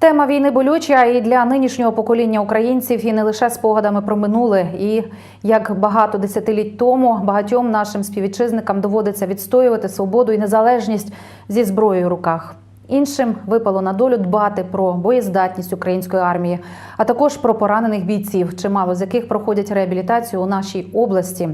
Тема війни болюча і для нинішнього покоління українців, і не лише спогадами про минуле. І як багато десятиліть тому багатьом нашим співвітчизникам доводиться відстоювати свободу і незалежність зі зброєю в руках. Іншим випало на долю дбати про боєздатність української армії, а також про поранених бійців, чимало з яких проходять реабілітацію у нашій області,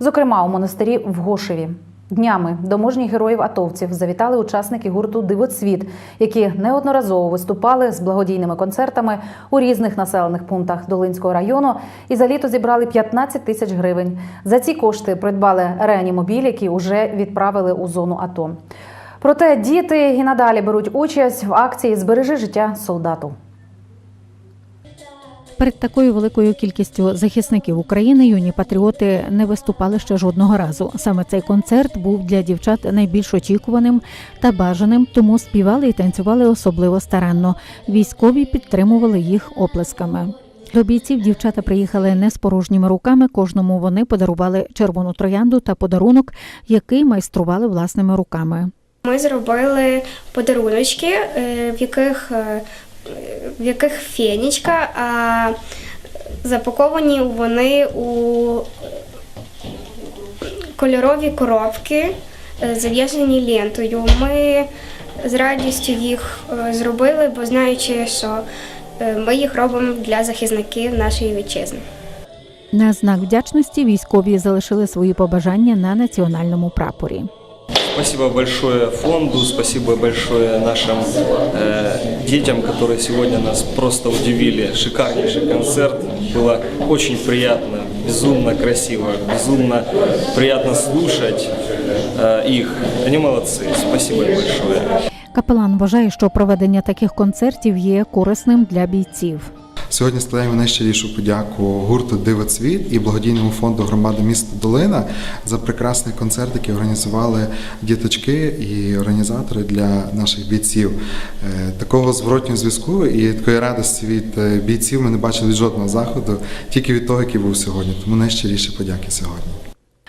зокрема у монастирі в Гошеві. Днями до мужніх героїв атовців завітали учасники гурту Дивоцвіт, які неодноразово виступали з благодійними концертами у різних населених пунктах Долинського району і за літо зібрали 15 тисяч гривень. За ці кошти придбали реанімобіль, які вже відправили у зону АТО. Проте діти і надалі беруть участь в акції Збережи життя солдату. Перед такою великою кількістю захисників України юні патріоти не виступали ще жодного разу. Саме цей концерт був для дівчат найбільш очікуваним та бажаним, тому співали і танцювали особливо старанно. Військові підтримували їх оплесками. До бійців дівчата приїхали не з порожніми руками. Кожному вони подарували червону троянду та подарунок, який майстрували власними руками. Ми зробили подаруночки, е, в яких, е, в яких фенічка, а запаковані вони у кольорові коробки, е, зав'язані лентою. Ми з радістю їх е, зробили, бо знаючи, що е, ми їх робимо для захисників нашої вітчизни. На знак вдячності військові залишили свої побажання на національному прапорі. Спасибо большое фонду, спасибо большое нашим э, детям, которые сегодня нас просто удивили. Шикарнейший концерт. Было очень приятно, безумно красиво, безумно приятно слушать э, их. Они молодцы. Спасибо им большое. Капелан вважає, що проведення таких концертів є корисним для бійців. Сьогодні складаємо найщирішу подяку гурту Дивоцвіт і благодійному фонду громади міста Долина за прекрасний концерт, який організували діточки і організатори для наших бійців. Е, Такого зворотнього зв'язку і такої радості від е, бійців ми не бачили від жодного заходу, тільки від того, який був сьогодні. Тому найщиріші подяки сьогодні.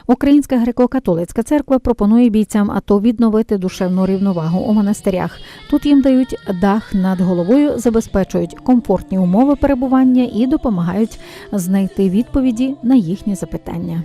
Українська греко-католицька церква пропонує бійцям АТО відновити душевну рівновагу у монастирях. Тут їм дають дах над головою, забезпечують комфортні умови перебування і допомагають знайти відповіді на їхні запитання.